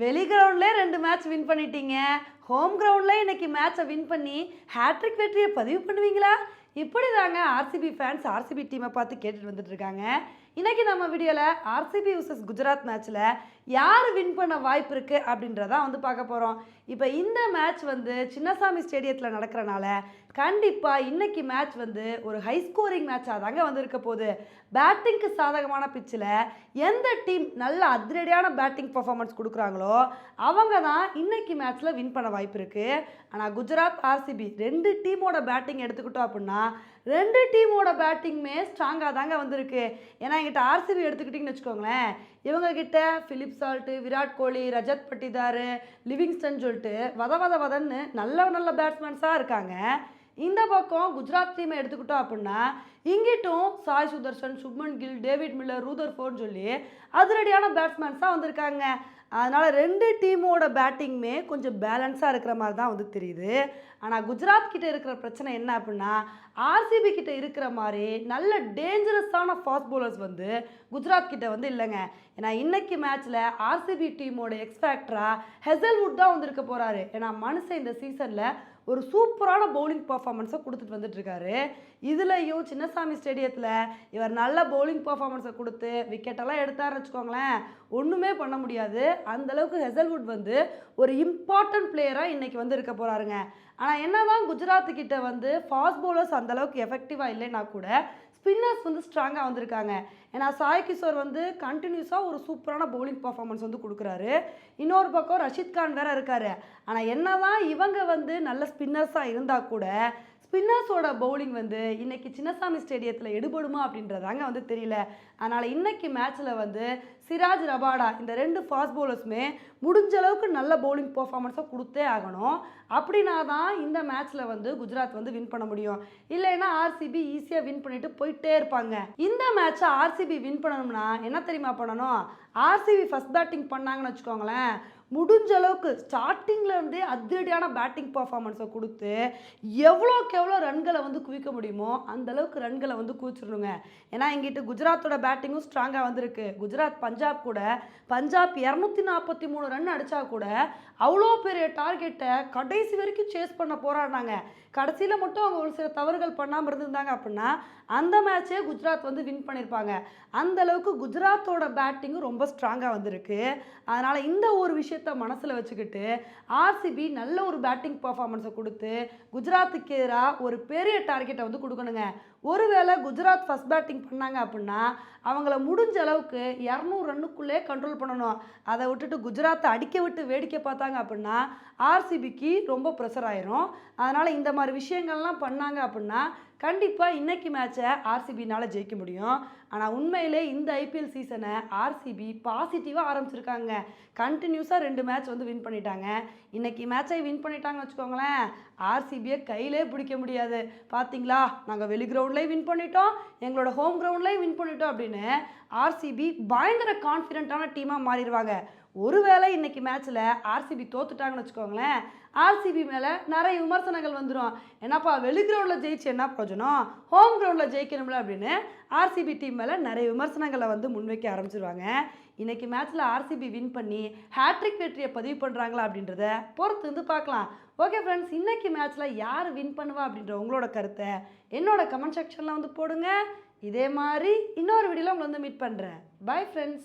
வெளி கிரவுண்ட்லேயே ரெண்டு match win பண்ணிட்டீங்க. ஹோம் கிரவுண்டில் இன்னைக்கு மேட்சை வின் பண்ணி ஹேட்ரிக் வெற்றியை பதிவு பண்ணுவீங்களா? இப்படி தாங்க ஆர்சிபி ஃபேன்ஸ் ஆர்சிபி டீமை பார்த்து கேட்டுட்டு வந்துட்டு இன்றைக்கி இன்னைக்கு நம்ம வீடியோவில் ஆர்சிபி யூசஸ் குஜராத் மேட்ச்சில் யார் வின் பண்ண வாய்ப்பு இருக்குது அப்படின்றதான் வந்து பார்க்க போகிறோம் இப்போ இந்த மேட்ச் வந்து சின்னசாமி ஸ்டேடியத்தில் நடக்கிறனால கண்டிப்பாக இன்னைக்கு மேட்ச் வந்து ஒரு ஹை ஸ்கோரிங் மேட்சாக தாங்க வந்து இருக்க போகுது பேட்டிங்க்கு சாதகமான பிச்சில் எந்த டீம் நல்ல அதிரடியான பேட்டிங் பர்ஃபார்மன்ஸ் கொடுக்குறாங்களோ அவங்க தான் இன்னைக்கு மேட்ச்சில் வின் பண்ண வாய்ப்பு இருக்குது ஆனால் குஜராத் ஆர்சிபி ரெண்டு டீமோட பேட்டிங் எடுத்துக்கிட்டோம் அப்படின்னா ரெண்டு டீமோட பேட்டிங்குமே ஸ்ட்ராங்காக தாங்க வந்திருக்கு. ஏன்னா எங்கிட்ட ஆர்சிபி எடுத்துக்கிட்டிங்கன்னு வச்சுக்கோங்களேன். இவங்கக்கிட்ட Phil Salt Virat Kohli Rajat Patidar Livingstone சொல்லிட்டு வத வத வதன்னு நல்ல நல்ல பேட்ஸ்மேன்ஸாக இருக்காங்க. இந்த பக்கம் குஜராத் டீமை எடுத்துக்கிட்டோம் அப்படின்னா இங்கிட்டும் சாய் சுதர்ஷன் சுப்மன் கில் டேவிட் மில்லர் ரூதர் ஃபோர்னு சொல்லி அதிரடியான பேட்ஸ்மேன்ஸாக வந்திருக்காங்க. அதனால் ரெண்டு டீமோட பேட்டிங்குமே கொஞ்சம் பேலன்ஸாக இருக்கிற மாதிரி தான் வந்து தெரியுது. ஆனால் குஜராத் கிட்ட இருக்கிற பிரச்சனை என்ன அப்படின்னா ஆர்சிபி கிட்ட இருக்கிற மாதிரி நல்ல டேஞ்சரஸான ஃபாஸ்ட் பவுலர்ஸ் வந்து குஜராத் கிட்ட வந்து இல்லைங்க. ஏன்னா இன்னைக்கு மேட்ச்சில் ஆர்சிபி டீமோட எக்ஸ்பேக்டராக ஹெசல்வுட் தான் வந்திருக்க போகிறாரு ஏன்னா மனுஷன் இந்த சீசனில் ஒரு சூப்பரான பவுலிங் பர்ஃபார்மன்ஸை கொடுத்துட்டு வந்துட்டுருக்காரு இதுலேயும் சின்னசாமி ஸ்டேடியத்தில் இவர் நல்ல பவுலிங் பர்ஃபார்மன்ஸை கொடுத்து விக்கெட்டெல்லாம் எடுத்தாருன்னு வச்சுக்கோங்களேன் ஒன்றுமே பண்ண முடியாது. அந்தளவுக்கு ஹெசல்வுட் வந்து ஒரு இம்பார்ட்டன்ட் பிளேயராக இன்னைக்கு வந்து இருக்க போகிறாருங்க ஆனால் என்னதான் தான் கிட்ட வந்து ஃபாஸ்ட் பவுலர்ஸ் அந்தளவுக்கு எஃபெக்டிவாக இல்லைன்னா கூட ஸ்பின்னர்ஸ் வந்து ஸ்ட்ராங்காக வந்திருக்காங்க. ஏன்னா சாய் கிஷோர் வந்து கண்டினியூஸாக ஒரு சூப்பரான பவுலிங் பர்ஃபார்மன்ஸ் வந்து கொடுக்குறாரு. இன்னொரு பக்கம் ரஷித் கான் வேற இருக்காரு. ஆனால் என்னதான் இவங்க வந்து நல்ல ஸ்பின்னர்ஸாக இருந்தால் கூட ஸ்பின்னர்ஸோட பவுலிங் வந்து இன்னைக்கு சின்னசாமி ஸ்டேடியத்தில் எடுபடுமா அப்படின்றதாங்க வந்து தெரியல. அதனால் இன்னைக்கு மேட்ச்சில் வந்து சிராஜ் ரபாடா இந்த ரெண்டு ஃபாஸ்ட் பவுலர்ஸுமே முடிஞ்ச அளவுக்கு நல்ல பவுலிங் பர்ஃபார்மன்ஸாக கொடுத்தே ஆகணும். அப்படின்னா தான் இந்த மேட்ச்சில் வந்து குஜராத் வந்து வின் பண்ண முடியும். இல்லைன்னா ஆர்சிபி ஈஸியாக வின் பண்ணிட்டு போயிட்டே இருப்பாங்க. இந்த மேட்ச்சை ஆர்சிபி வின் பண்ணணும்னா என்ன தெரியுமா பண்ணணும்? ஆர்சிபி ஃபஸ்ட் பேட்டிங் பண்ணாங்கன்னு வச்சுக்கோங்களேன். முடிஞ்ச அளவுக்கு ஸ்டார்டிங்லேருந்தே அதிரடியான பேட்டிங் பர்ஃபார்மன்ஸை கொடுத்து எவ்வளோக்கு எவ்வளோ ரன்களை வந்து குவிக்க முடியுமோ அந்த அளவுக்கு ரன்களை வந்து குவிச்சிடணுங்க. ஏன்னா எங்கிட்ட குஜராத்தோட பேட்டிங்கும் ஸ்ட்ராங்காக வந்திருக்கு. குஜராத் பஞ்சாப் கூட பஞ்சாப் இரநூத்தி நாற்பத்தி மூணு ரன் அடித்தா கூட அவ்வளோ பெரிய டார்கெட்டை கடைசி வரைக்கும் சேஸ் பண்ண போராடினாங்க. கடைசியில் மட்டும் அவங்க ஒரு சில தவறுகள் பண்ணாமல் இருந்திருந்தாங்க அப்படின்னா அந்த மேட்சே குஜராத் வந்து வின் பண்ணியிருப்பாங்க. அந்த அளவுக்கு குஜராத்தோட பேட்டிங்கும் ரொம்ப ஸ்ட்ராங்காக வந்திருக்கு. அதனால் இந்த ஒரு விஷயம் விஷயத்த மனசில் வச்சுக்கிட்டு ஆர்சிபி நல்ல ஒரு பேட்டிங் பர்ஃபார்மன்ஸை கொடுத்து குஜராத்துக்கு எதிராக ஒரு பெரிய டார்கெட்டை வந்து கொடுக்கணுங்க. ஒருவேளை குஜராத் ஃபஸ்ட் பேட்டிங் பண்ணாங்க அப்படின்னா அவங்கள முடிஞ்ச அளவுக்கு இரநூறு ரன்னுக்குள்ளே கண்ட்ரோல் பண்ணணும். அதை விட்டுட்டு குஜராத்தை அடிக்க விட்டு வேடிக்கை பார்த்தாங்க அப்படின்னா ஆர்சிபிக்கு ரொம்ப ப்ரெஷர் ஆயிரும். அதனால் இந்த மாதிரி விஷயங்கள்லாம் பண்ணாங்க அப்படின்னா கண்டிப்பாக இன்னைக்கு மேட்சை ஆர்சிபினால் ஜெயிக்க முடியும். ஆனால் உண்மையிலே இந்த ஐபிஎல் சீசனை ஆர்சிபி பாசிட்டிவாக ஆரம்பிச்சிருக்காங்க. கண்டினியூஸாக ரெண்டு மேட்ச் வந்து வின் பண்ணிட்டாங்க. இன்னைக்கு மேட்சை வின் பண்ணிட்டாங்கன்னு வச்சுக்கோங்களேன். ஆர்சிபியை கையிலே பிடிக்க முடியாது. பார்த்தீங்களா நாங்கள் வெளி கிரவுண்ட்லேயும் வின் பண்ணிட்டோம். எங்களோட ஹோம் கிரவுண்ட்லேயும் வின் பண்ணிட்டோம் அப்படின்னு ஆர்சிபி பயங்கர கான்ஃபிடென்ட்டான டீமாக மாறிடுவாங்க. ஒருவேளை இன்னைக்கு மேட்ச்சில் ஆர்சிபி தோத்துட்டாங்கன்னு வச்சுக்கோங்களேன். ஆர்சிபி மேலே நிறைய விமர்சனங்கள் வந்துடும் என்னப்பா வெளி கிரவுண்டில் ஜெயிச்சு என்ன பிரயோஜனம்? ஹோம் கிரவுண்டில் ஜெயிக்கணும்ல அப்படின்னு ஆர்சிபி டீம் மேலே நிறைய விமர்சனங்களை வந்து முன்வைக்க ஆரம்பிச்சிருவாங்க. இன்னைக்கு மேட்ச்சில் ஆர்சிபி வின் பண்ணி ஹேட்ரிக் வெற்றியை பதிவு பண்ணுறாங்களா அப்படின்றத பொறுத்து வந்து பார்க்கலாம். ஓகே ஃப்ரெண்ட்ஸ் இன்னைக்கு மேட்ச்சில் யார் வின் பண்ணுவா அப்படின்ற உங்களோட கருத்தை என்னோட கமெண்ட் செக்ஷனில் வந்து போடுங்க. இதே மாதிரி இன்னொரு வீடியோவில் உங்களை வந்து மீட் பண்ணுறேன் பை ஃப்ரெண்ட்ஸ்